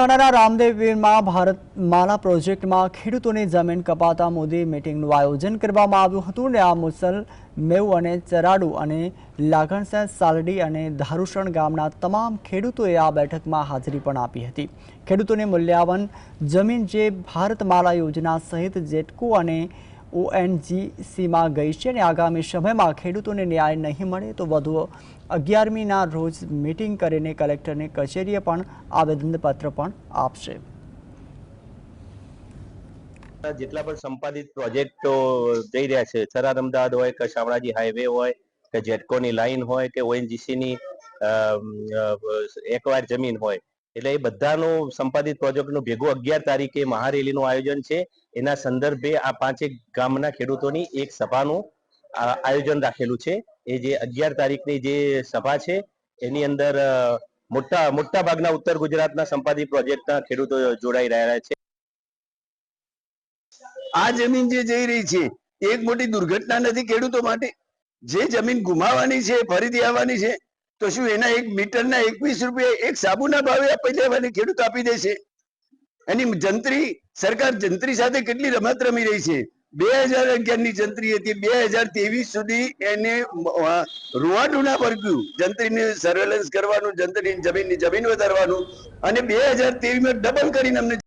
મહેસાણાના રામદેવીરમાં ભારત માલા પ્રોજેક્ટમાં ખેડૂતોની જમીન કપાતા મોદી મિટિંગનું આયોજન કરવામાં આવ્યું હતું ને આ મુસલ મેવ અને ચરાડુ અને લાગણસા સાલડી અને ધારુસણ ગામના તમામ ખેડૂતોએ આ બેઠકમાં હાજરી પણ આપી હતી. ખેડૂતોને મૂલ્યાવન જમીન જે ભારત માલા યોજના સહિત જેટકો અને ઓએનજીસીમાં ગઈ છે અને આગામી સમયમાં ખેડૂતોને ન્યાય નહીં મળે તો વધુ અગિયારમીના રોજ મિટિંગ કરીને કલેક્ટરને કચેરીએ પણ આવેદનપત્ર પણ આપશે. જેટલા પણ સંપાદિત પ્રોજેક્ટો જઈ રહ્યા છે, થરાદ અમદાવાદ હોય કે શામળાજી હાઈવે હોય કે જેટકોની લાઈન હોય કે ઓએનજીસીની એકવાર જમીન હોય એટલે એ બધાનો સંપાદિત પ્રોજેક્ટનું ભેગું અગિયાર તારીખે મહારેલીનું આયોજન છે. એના સંદર્ભે આ પાંચેક ગામના ખેડૂતોની એક સભાનું આયોજન રાખેલું છે. એ જે અગિયાર તારીખની જે સભા છે, એની અંદર મોટા મોટા ભાગના ઉત્તર ગુજરાતના સંપાદિત પ્રોજેક્ટના ખેડૂતો જોડાઈ રહ્યા છે. આ જમીન જે જઈ રહી છે એક મોટી દુર્ઘટના નથી ખેડૂતો માટે. જે જમીન ગુમાવાની છે, ફરીથી આવવાની છે તો શું એના એક મીટરના એકવીસ રૂપિયા એક સાબુના ભાવે આપી દેવાની ખેડૂત આપી દેશે એની જંત્રી સરકાર જંત્રી સાથે કેટલી રમત રમી રહી છે? બે હજાર અગિયારની જંત્રી હતી. બે હજાર ત્રેવીસ સુધી એને અ, રૂવાટું ના વર્ગ્યું જંત્રીને સર્વેલન્સ કરવાનું જંત્રીની જમીનની જમીન વધારવાનું અને બે હજાર ત્રેવીસમાં ડબલ કરીને અમને